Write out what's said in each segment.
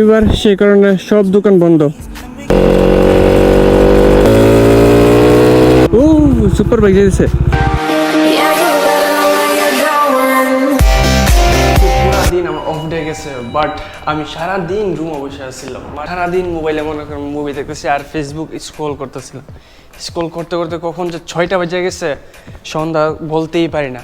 রবিবার সে কারণে সব দোকান বন্ধ। ও, সুপার বাইক যেতেছে সারাদিন গেছে বাট আমি সারা দিন রুমে বসে আসছিলাম সারা দিন মোবাইলে মনে করেন মুভি দেখতেছি আর ফেসবুক স্ক্রোল করতেছিলাম। স্ক্রোল করতে করতে কখন যে ছয়টা বেজে গেছে, সন্ধ্যা বলতেই পারি না।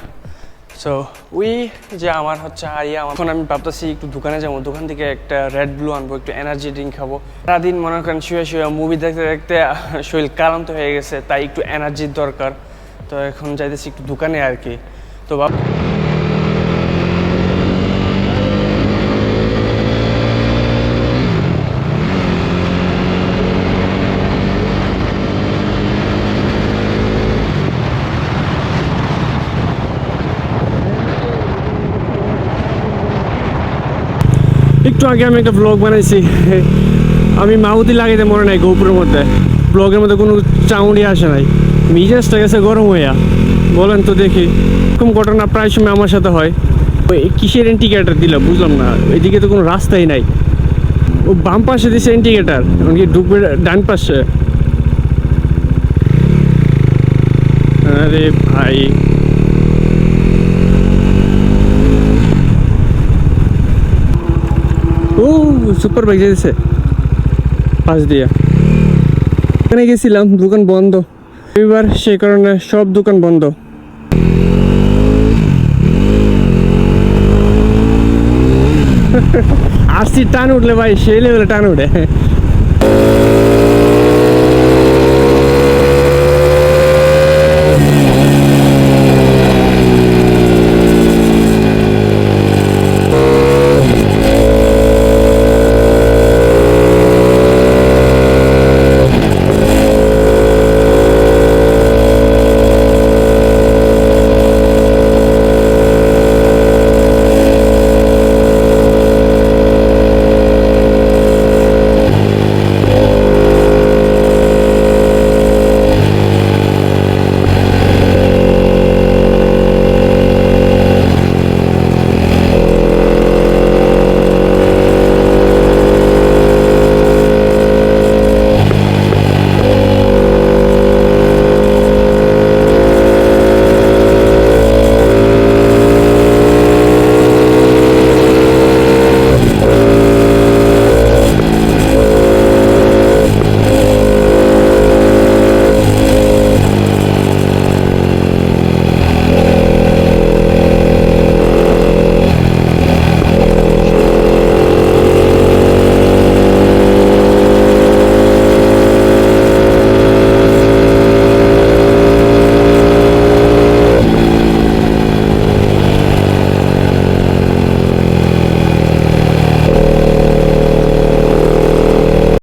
সো উই যে আমার হচ্ছে আরিয়া এখন আমি ভাবতেছি একটু দোকানে যাব। দোকান থেকে একটা রেড ব্লু আনব, একটু এনার্জি ড্রিঙ্ক খাব। সারাদিন মনে করেন শুয়ে শুয়ে মুভি দেখতে দেখতে শরীর ক্লান্ত হয়ে গেছে, তাই একটু এনার্জির দরকার। তো এখন যাইতেছি একটু দোকানে আর কি। তো ভাব একটু আগে আমি একটা ব্লগ বানাইছি। আমি মাউতি লাগাইতে মনে নাই গোপুরের মধ্যে। ব্লগের মধ্যে কোনো চাউন্ডি আসে নাই। মিজাজটা গেছে গরম হইয়া। বলেন তো দেখি, এরকম ঘটনা প্রায় সময় আমার সাথে হয়। ওই কিসের ইন্ডিকেটার দিল বুঝলাম না। এদিকে তো কোনো রাস্তাই নাই। ও বাম পাশে দিছে ইন্ডিকেটার এমনকি ডুববে ডান পাশে। আরে ভাই ও সুপার বাইক যেতেছে পাশ দিয়া। ওখানে গেছিলাম, দোকান বন্ধ। এবার সে কারণে সব দোকান বন্ধ। আসছি টান উঠলে ভাই, সেই লেভেলে টান উঠে।